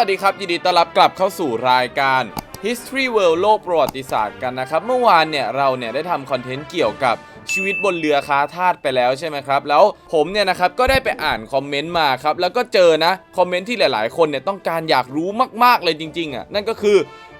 วัสดีครับ ยินดีต้อนรับกลับเข้าสู่รายการ History World โลกประวัติศาสตร์กันนะครับ เมื่อวานเนี่ยเราเนี่ยได้ทำคอนเทนต์เกี่ยวกับชีวิตบนเรือค้าทาสไปแล้วใช่ไหมครับ แล้วผมเนี่ยนะครับก็ได้ไปอ่านคอมเมนต์มาครับ แล้วก็เจอนะ คอมเมนต์ที่หลาย ๆ คนเนี่ยต้องการอยากรู้มาก ๆ เลยจริง ๆ อะ นั่นก็คือ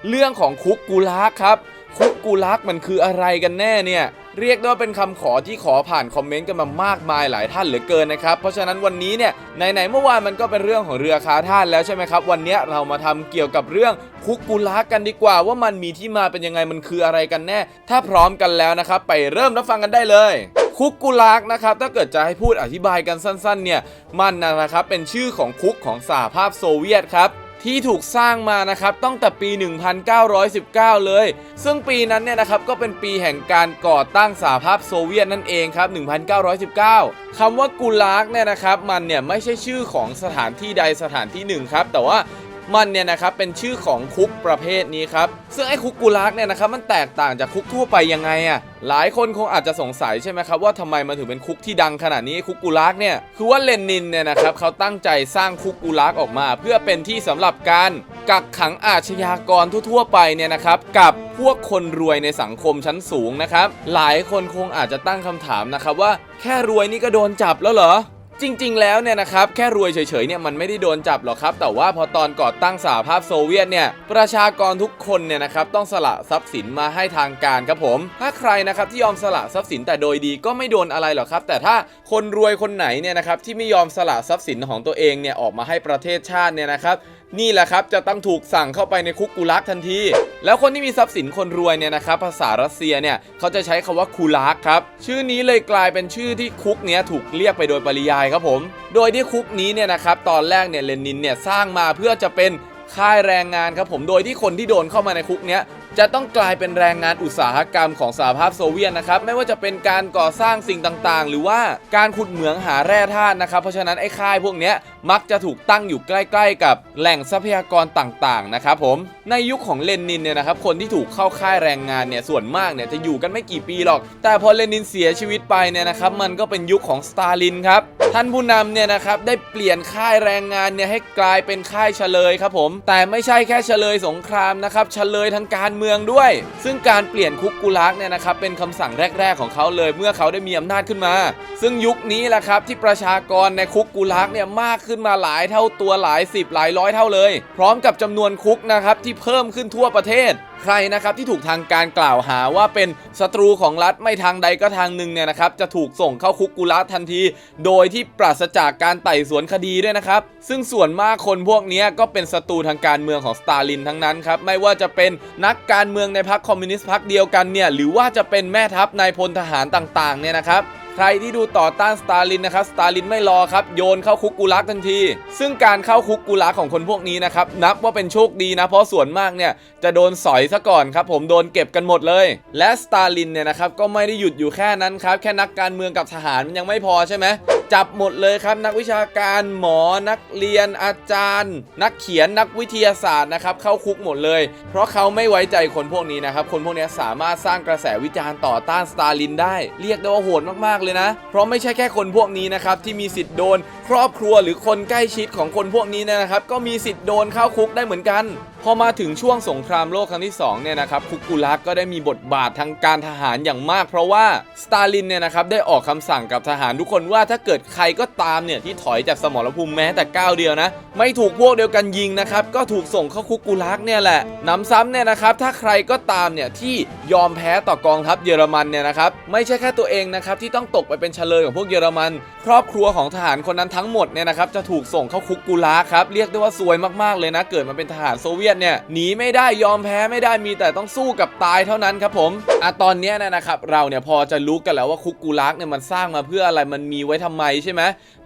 เรื่องของคุกกูลาครับ คุกกูลักมันคืออะไรกันแน่เนี่ยเรียกได้ว่าเป็นคำขอที่ขอผ่านคอมเมนต์กันมามากมายหลายท่านเหลือเกินนะครับ เพราะฉะนั้นวันนี้เนี่ยไหนๆเมื่อวานมันก็เป็นเรื่องของเรือคาท่านแล้วใช่ไหมครับ วันนี้เรามาทำเกี่ยวกับเรื่องคุกกูลักกันดีกว่า ว่ามันมีที่มาเป็นยังไงมันคืออะไรกันแน่ ถ้าพร้อมกันแล้วนะครับ ไปเริ่มรับฟังกันได้เลยคุกกูลักนะครับถ้าเกิดจะให้พูดอธิบายกันสั้นๆเนี่ยมันนะครับเป็นชื่อของคุกของสหภาพโซเวียตครับ ที่ถูกสร้างมานะครับตั้งแต่ปี 1919 เลย ซึ่งปีนั้นเนี่ยนะครับก็เป็นปีแห่งการก่อตั้งสหภาพโซเวียตนั่นเองครับ 1919 คำว่ากูลากเนี่ยนะครับมันเนี่ยไม่ใช่ชื่อของสถานที่ใดสถานที่หนึ่งครับแต่ว่า มันเนี่ยนะครับเป็นชื่อของคุกประเภทนี้ครับ ซึ่งไอ้คุกกูลากเนี่ยนะครับมันแตกต่างจากคุกทั่วไปยังไงอะหลายคนคงอาจจะสงสัยใช่ไหมครับว่าทำไมมันถึงเป็นคุกที่ดังขนาดนี้คุกกูลากเนี่ยคือว่าเลนินเนี่ยนะครับเขาตั้งใจสร้างคุกกูลากออกมา เพื่อเป็นที่สำหรับการกักขังอาชญากรทั่ว ๆ ไปเนี่ยนะครับกับพวกคนรวยในสังคมชั้นสูงนะครับหลายคนคงอาจจะตั้งคำถามนะครับว่าแค่รวยนี่ก็โดนจับแล้วเหรอ จริง ๆ แล้วเนี่ยนะครับแค่รวยเฉยๆเนี่ยมันไม่ได้โดนจับหรอกครับ แต่ว่าพอตอนก่อตั้งสหภาพโซเวียตเนี่ยประชากรทุกคนเนี่ยนะครับต้องสละทรัพย์สินมาให้ทางการครับผม ถ้าใครนะครับที่ยอมสละทรัพย์สินแต่โดยดีก็ไม่โดนอะไรหรอกครับ แต่ถ้าคนรวยคนไหนเนี่ยนะครับที่ไม่ยอมสละทรัพย์สินของตัวเองเนี่ยออกมาให้ประเทศชาติเนี่ยนะครับ นี่แหละครับจะต้องถูกสั่งเข้าไปในคุกกูลักทันที แล้วคนที่มีทรัพย์สินคนรวยเนี่ยนะครับภาษารัสเซียเนี่ยเขาจะใช้คำว่าคูลักครับชื่อนี้เลยกลายเป็นชื่อที่คุกเนี้ยถูกเรียกไปโดยปริยายครับผม โดยที่คุกนี้เนี่ยนะครับตอนแรกเนี่ยเลนินเนี่ยสร้างมาเพื่อจะเป็นค่ายแรงงานครับผมโดยที่คนที่โดนเข้ามาในคุกเนี้ยจะต้องกลายเป็นแรงงานอุตสาหกรรมของสหภาพโซเวียตนะครับไม่ว่าจะเป็นการก่อสร้างสิ่งต่างๆ หรือว่าการขุดเหมืองหาแร่ธาตุนะครับเพราะฉะนั้นไอ้ค่ายพวกเนี้ย มักจะถูกตั้งอยู่ใกล้ ๆ กับแหล่งทรัพยากรต่างๆนะครับผมในยุคของเลนินเนี่ยนะครับคนที่ถูกเข้าค่ายแรงงานเนี่ยส่วนมากเนี่ยจะอยู่กันไม่กี่ปีหรอก แต่พอเลนินเสียชีวิตไปเนี่ยนะครับมันก็เป็นยุคของสตาลินครับท่านผู้นำเนี่ยนะครับได้เปลี่ยนค่ายแรงงานเนี่ยให้กลายเป็นค่ายเฉลยครับผม แต่ไม่ใช่แค่เฉลยสงครามนะครับเฉลยทางการเมืองด้วย ซึ่งการเปลี่ยนคุกกูลักเนี่ยนะครับเป็นคำสั่งแรก ๆ ของเขาเลยเมื่อเขาได้มีอำนาจขึ้นมา ซึ่งยุคนี้แหละครับที่ประชากรในคุกกูลักเนี่ยมากขึ้นึ้นมาหลายเท่าตัวหลายสิบหลายร้อยเท่าเลย พร้อมกับจำนวนคุกนะครับที่เพิ่มขึ้นทั่วประเทศ ใครนะครับที่ถูกทางการกล่าวหาว่าเป็นศัตรูของรัฐไม่ทางใดก็ทางหนึ่งเนี่ยนะครับจะถูกส่งเข้าคุกกุลักทันที โดยที่ปราศจากการไต่สวนคดีด้วยนะครับซึ่งส่วนมากคนพวกนี้ก็เป็นศัตรูทางการเมืองของสตาลินทั้งนั้นครับไม่ว่าจะเป็นนักการเมืองในพรรคคอมมิวนิสต์พรรคเดียวกันเนี่ยหรือว่าจะเป็นแม่ทัพนายพลทหารต่างๆเนี่ยนะครับ ใครที่ดูต่อต้านสตาลินนะครับสตาลินไม่รอครับโยนเข้าคุกกูลักทันที ซึ่งการเข้าคุกกูลักของคนพวกนี้นะครับนับว่าเป็นโชคดีนะเพราะส่วนมากเนี่ยจะโดนสอยซะก่อนครับผมโดนเก็บกันหมดเลย และสตาลินเนี่ยนะครับก็ไม่ได้หยุดอยู่แค่นั้นครับแค่นักการเมืองกับทหารมันยังไม่พอใช่ไหม จับหมดเลยครับ นักวิชาการหมอนักเรียนอาจารย์ นักเขียนนักวิทยาศาสตร์นะครับเข้าคุกหมดเลย เพราะเขาไม่ไว้ใจคนพวกนี้นะครับ คนพวกนี้สามารถสร้างกระแสวิจารณ์ต่อต้านสตาลินได้ เรียกได้ว่าโหดมากๆเลยนะ เพราะไม่ใช่แค่คนพวกนี้นะครับที่มีสิทธิ์โดน ครอบครัวหรือคนใกล้ชิดของคนพวกนี้นะครับก็มีสิทธิ์โดนเข้าคุกได้เหมือนกัน พอมาถึงช่วงสงครามโลกครั้งที่2เนี่ยนะครับคุกกูลักก็ได้มีบทบาททางการทหารอย่างมาก เพราะว่าสตาลินเนี่ยนะครับได้ออกคำสั่งกับทหารทุกคนว่าถ้าเกิดใครก็ตามเนี่ยที่ถอยจากสมรภูมิแม้แต่ก้าวเดียวนะ ไม่ถูกพวกเดียวกันยิงนะครับก็ถูกส่งเข้าคุกกูลักเนี่ยแหละหนำซ้ำเนี่ยนะครับถ้าใครก็ตามเนี่ยที่ยอมแพ้ต่อกองทัพเยอรมันเนี่ยนะครับไม่ใช่แค่ตัวเองนะครับที่ต้องตกไปเป็นเฉลยของพวกเยอรมัน ครอบครัวของทหารคนนั้นทั้งหมดเนี่ยนะครับจะถูกส่งเข้าคุกกูลักครับเรียกได้ว่าซวยมากๆเลยนะ เกิดมาเป็นทหารโซเวียตเนี่ยหนีไม่ได้ยอมแพ้ไม่ได้มีแต่ต้องสู้กับตายเท่านั้นครับผมอะตอนนี้นะครับเราเนี่ยพอจะรู้กันแล้วว่าคุกกูลักเนี่ยมันสร้างมาเพื่ออะไรมันมีไว้ทำไมใช่ไหม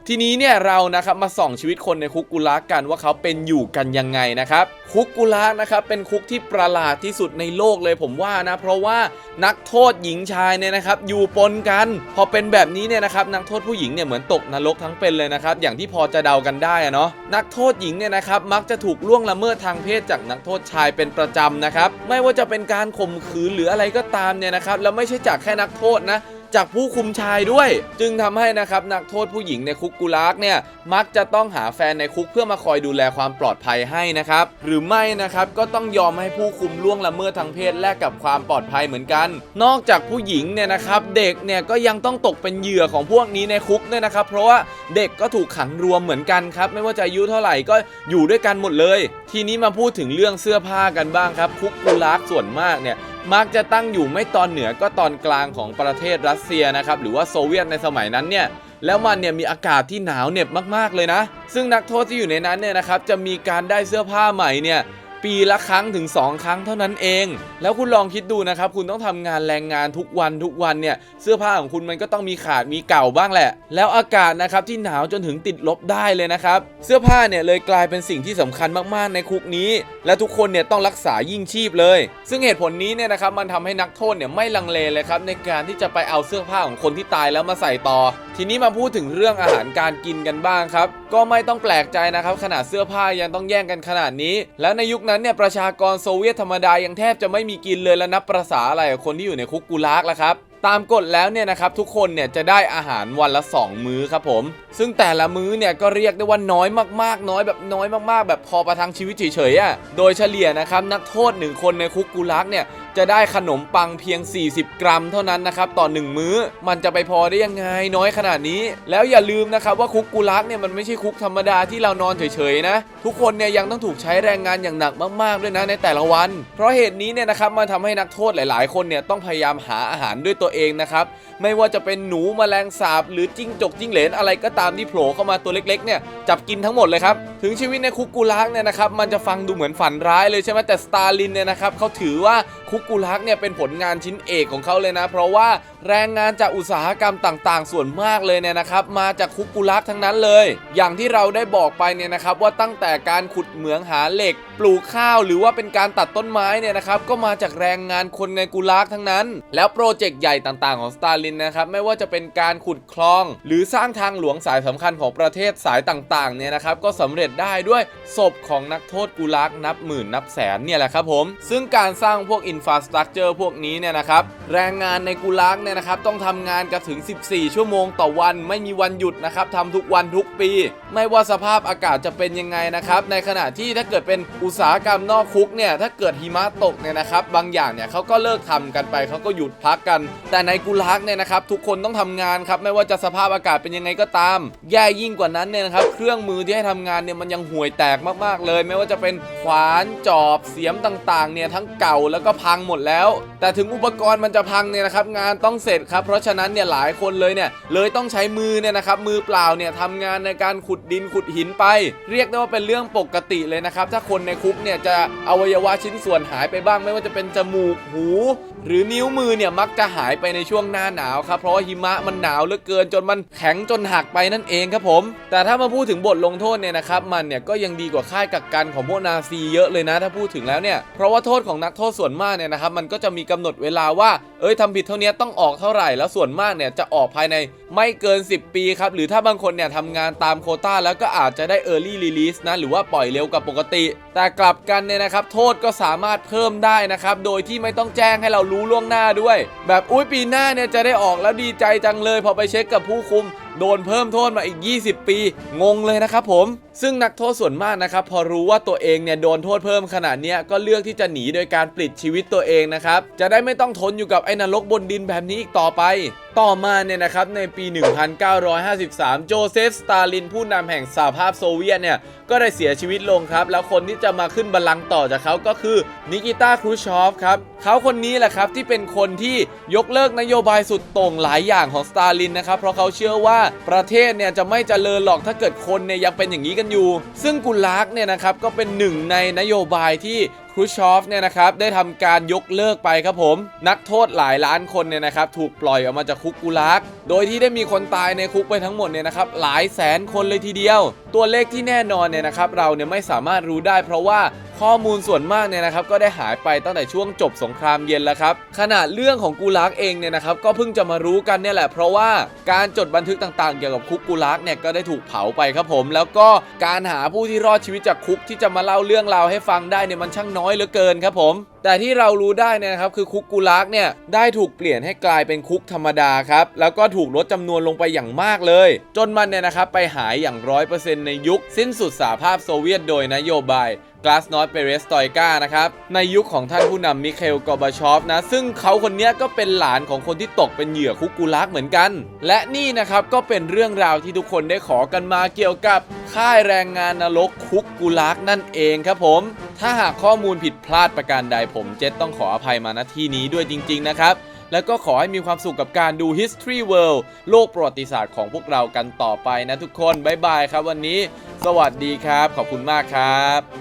ทีนี้เนี่ยเรานะครับมาส่องชีวิตคนในคุกกุลากันว่าเขาเป็นอยู่กันยังไงนะครับคุกกุลานะครับเป็นคุกที่ประหลาดที่สุดในโลกเลยผมว่านะเพราะว่านักโทษหญิงชายเนี่ยนะครับอยู่ปนกัน พอเป็นแบบนี้เนี่ยนะครับนักโทษผู้หญิงเนี่ยเหมือนตกนรกทั้งเป็นเลยนะครับอย่างที่พอจะเดากันได้อะเนาะนักโทษหญิงเนี่ยนะครับมักจะถูกล่วงละเมิดทางเพศจากนักโทษชายเป็นประจำนะครับไม่ว่าจะเป็นการข่มขืนหรืออะไรก็ตามเนี่ยนะครับแล้วไม่ใช่จากแค่นักโทษนะ จากผู้คุมชายด้วย จึงทำให้นะครับนักโทษผู้หญิงในคุกกุลากเนี่ยมักจะต้องหาแฟนในคุกเพื่อมาคอยดูแลความปลอดภัยให้นะครับหรือไม่นะครับก็ต้องยอมให้ผู้คุมล่วงละเมิดทางเพศแลกกับความปลอดภัยเหมือนกัน นอกจากผู้หญิงเนี่ยนะครับเด็กเนี่ยก็ยังต้องตกเป็นเหยื่อของพวกนี้ในคุกเนี่ยนะครับเพราะว่าเด็กก็ถูกขังรวมเหมือนกันครับไม่ว่าจะอายุเท่าไหร่ก็อยู่ด้วยกันหมดเลย ทีนี้มาพูดถึงเรื่องเสื้อผ้ากันบ้างครับคุกกุลากส่วนมากเนี่ย มักจะตั้งอยู่ไม่ตอนเหนือก็ตอนกลางของประเทศรัสเซียนะครับหรือว่าโซเวียตในสมัยนั้นเนี่ยแล้วมันเนี่ยมีอากาศที่หนาวเหน็บมากๆเลยนะ ซึ่งนักโทษที่อยู่ในนั้นเนี่ยนะครับจะมีการได้เสื้อผ้าใหม่เนี่ย ปีละครั้งถึง 2 ครั้งเท่านั้นเอง แล้วคุณลองคิดดูนะครับ คุณต้องทำงานแรงงานทุกวันทุกวันเนี่ย เสื้อผ้าของคุณมันก็ต้องมีขาดมีเก่าบ้างแหละ แล้วอากาศนะครับที่หนาวจนถึงติดลบได้เลยนะครับ เสื้อผ้าเนี่ยเลยกลายเป็นสิ่งที่สำคัญมากๆในคุกนี้ และทุกคนเนี่ยต้องรักษายิ่งชีพเลย ซึ่งเหตุผลนี้เนี่ยนะครับมันทำให้นักโทษเนี่ยไม่ลังเลเลยครับในการที่จะไปเอาเสื้อผ้าของคนที่ตายแล้วมาใส่ต่อ ทีนี้มาพูดถึงเรื่องอาหารการกินกันบ้างครับ ก็ไม่ต้องแปลกใจนะครับขนาดเสื้อผ้ายังต้องแย่งกันขนาดนี้ แล้วในยุคนั้นเนี่ยประชากรโซเวียตธรรมดายังแทบจะไม่มีกินเลยแล้วนับประษาอะไรกับคนที่อยู่ในคุกกูลากแล้วครับตามกฎแล้วเนี่ยนะครับทุกคนเนี่ยจะได้อาหารวันละ 2 มื้อครับผม ซึ่งแต่ละมื้อเนี่ยก็เรียกได้ว่าน้อยมากๆ น้อยแบบน้อยมากๆ แบบพอประทังชีวิตเฉยๆอะโดยเฉลี่ยนะครับนักโทษ1คนในคุกกูลักเนี่ยจะได้ขนมปังเพียง 40 กรัมเท่านั้นนะครับต่อ 1 มื้อ มันจะไปพอได้ยังไงน้อยขนาดนี้ แล้วอย่าลืมนะครับว่าคุกกูลักเนี่ยมันไม่ใช่คุกธรรมดาที่เรานอนเฉยๆนะ ทุกคนเนี่ยยังต้องถูกใช้แรงงานอย่างหนักมากๆด้วยนะในแต่ละวัน เพราะเหตุนี้เนี่ยนะครับมันทำให้นักโทษหลายๆ คนเนี่ยต้องพยายามหาอาหารด้วยตัวเองนะครับไม่ว่าจะเป็นหนูแมลงสาบหรือจิ้งจกจิ้งเหลนอะไรก็ตามที่โผล่เข้ามาตัวเล็กๆเนี่ยจับกินทั้งหมดเลยครับ ถึงชีวิตในคุกกูลักเนี่ยนะครับมันจะฟังดูเหมือนฝันร้ายเลยใช่ไหมแต่สตาลินเนี่ยนะครับเขาถือว่าคุกกูลักเนี่ยเป็นผลงานชิ้นเอกของเขาเลยนะ เพราะว่า แรงงานจากอุตสาหกรรมต่างๆ ส่วนมากเลยเนี่ยนะครับ มาจากคุกกูลักทั้งนั้นเลย อย่างที่เราได้บอกไปเนี่ยนะครับว่าตั้งแต่การขุดเหมืองหาเหล็ก ปลูกข้าวหรือว่าเป็นการตัดต้นไม้เนี่ยนะครับก็มาจากแรงงานคนในกูลักทั้งนั้น แล้วโปรเจกต์ใหญ่ต่างๆของสตาลินนะครับไม่ว่าจะเป็นการขุดคลอง หรือสร้างทางหลวงสายสำคัญของประเทศสายต่างๆเนี่ยนะครับก็สำเร็จได้ด้วยศพของนักโทษกูลักนับหมื่นนับแสนเนี่ยแหละครับผมซึ่งการสร้างพวกอินฟราสตรักเจอร์พวกนี้เนี่ยนะครับแรงงานในกูลักเนี่ยนะครับต้องทำงานกันถึง 14 ชั่วโมงต่อวันไม่มีวันหยุดนะครับทำทุกวันทุกปี ไม่ว่าสภาพอากาศจะเป็นยังไงนะครับในขณะที่ถ้าเกิดเป็นอุตสาหกรรมนอกคุกเนี่ยถ้าเกิดหิมะตกเนี่ยนะครับบางอย่างเนี่ยเขาก็เลิกทำกันไปเขาก็หยุดพักกัน แต่ในกูลักเนี่ยนะครับทุกคนต้องทำงานครับไม่ว่าจะสภาพอากาศเป็นยังไงก็ตาม แย่ยิ่งกว่านั้นเนี่ยนะครับเครื่องมือที่ให้ทำงานเนี่ยมันยังห่วยแตกมากๆเลย ไม่ว่าจะเป็นขวานจอบเสียมต่างๆเนี่ยทั้งเก่าแล้วก็พังหมดแล้ว แต่ถึงอุปกรณ์มันจะพังเนี่ยนะครับงานต้องเสร็จครับเพราะฉะนั้นเนี่ยหลายคนเลยเนี่ยเลยต้องใช้มือเนี่ยนะครับมือเปล่าเนี่ยทำงานในการขุดดินขุดหินไป เรียกได้ว่าเป็นเรื่องปกติเลยนะครับถ้าคนในคุกเนี่ยจะอวัยวะชิ้นส่วนหายไปบ้างไม่ว่าจะเป็นจมูกหู หรือนิ้วมือเนี่ยมักจะหายไปในช่วงหน้าหนาวครับเพราะว่าหิมะมันหนาวเหลือเกินจนมันแข็งจนหักไปนั่นเองครับผม แต่ถ้ามาพูดถึงบทลงโทษเนี่ยนะครับมันเนี่ยก็ยังดีกว่าค่ายกักกันของพวกนาซีเยอะเลยนะ ถ้าพูดถึงแล้วเนี่ยเพราะว่าโทษของนักโทษส่วนมากเนี่ยนะครับมันก็จะมีกำหนดเวลาว่าเอ้ยทำผิดเท่านี้ต้องออกเท่าไหร่แล้วส่วนมากเนี่ยจะออกภายในไม่เกิน 10 ปีครับหรือถ้าบางคนเนี่ยทำงานตามโคต้าแล้วก็อาจจะได้ Early Release นะหรือว่าปล่อยเร็วกว่าปกติ แต่กลับกันเนี่ยนะครับโทษก็สามารถเพิ่มได้นะครับโดยที่ไม่ต้องแจ้งให้เรารูู้ล่วงหน้าด้วย แบบอุ้ยปีหน้าเนี่ยจะได้ออกแล้วดีใจจังเลย พอไปเช็คกับผู้คุม โดนเพิ่มโทษมาอีก 20 ปี งงเลยนะครับผม ซึ่งนักโทษส่วนมากนะครับ พอรู้ว่าตัวเองเนี่ยโดนโทษเพิ่มขนาดนี้ก็เลือกที่จะหนีโดยการปลิดชีวิตตัวเองนะครับ จะได้ไม่ต้องทนอยู่กับไอ้นรกบนดินแบบนี้อีกต่อไปต่อมาเนี่ยนะครับในปี 1953 โจเซฟ สตาลินผู้นำแห่งสหภาพโซเวียตเนี่ย ก็ได้เสียชีวิตลงครับ แล้วคนที่จะมาขึ้นบัลลังก์ต่อจากเขาก็คือนิกิต้าครูชอฟครับเขาคนนี้แหละครับที่เป็นคนที่ยกเลิกนโยบายสุดโต่งหลายอย่างของสตาลินนะครับ เพราะเขาเชื่อว่าประเทศเนี่ยจะไม่เจริญหรอกถ้าเกิดคนเนี่ยยังเป็นอย่างนี้กันอยู่ ซึ่งกุลากเนี่ยนะครับก็เป็นหนึ่งในนโยบายที่ ครูชอฟเนี่ยนะครับได้ทำการยกเลิกไปครับผม นักโทษหลายล้านคนเนี่ยนะครับถูกปล่อยออกมาจากคุกกุลัก โดยที่ได้มีคนตายในคุกไปทั้งหมดเนี่ยนะครับหลายแสนคนเลยทีเดียว ตัวเลขที่แน่นอนเนี่ยนะครับเราเนี่ยไม่สามารถรู้ได้ เพราะว่าข้อมูลส่วนมากเนี่ยนะครับก็ได้หายไปตั้งแต่ช่วงจบสงครามเย็นแล้วครับขนาดเรื่องของกูลากเองเนี่ยนะครับก็เพิ่งจะมารู้กันเนี่ยแหละเพราะว่าการจดบันทึกต่างๆ เกี่ยวกับคุกกูลากเนี่ยก็ได้ถูกเผาไปครับผม แล้วก็การหาผู้ที่รอดชีวิตจากคุกที่จะมาเล่าเรื่องราวให้ฟังได้เนี่ยมันช่างน้อยเหลือเกินครับผม แต่ที่เรารู้ได้นะครับคือคุกกูลากเนี่ยได้ถูกเปลี่ยนให้กลายเป็นคุกธรรมดาครับแล้วก็ถูกลดจำนวนลงไปอย่างมากเลย จนมันเนี่ยนะครับไปหายอย่างร้อยเปอร์เซ็นต์ในยุค สิ้นสุดสหภาพโซเวียตโดยนโยบายกลาสนอตเปเรสตอยกานะครับ ในยุคของท่านผู้นำมิเคลกอบาชอฟนะ ซึ่งเขาคนนี้ก็เป็นหลานของคนที่ตกเป็นเหยื่อคุกกูลากเหมือนกัน และนี่นะครับ ก็เป็นเรื่องราวที่ทุกคนได้ขอกันมาเกี่ยวกับค่ายแรงงานนรกคุกกูลากนั่นเองครับผม ถ้าหากข้อมูลผิดพลาดประการใดผมเจษต้องขออภัยมาณที่นี้ด้วยจริง ๆ นะครับ แล้วก็ขอให้มีความสุขกับการดู History World โลกประวัติศาสตร์ของพวกเรากันต่อไปนะทุกคน บ๊ายบายครับวันนี้ สวัสดีครับ ขอบคุณมากครับ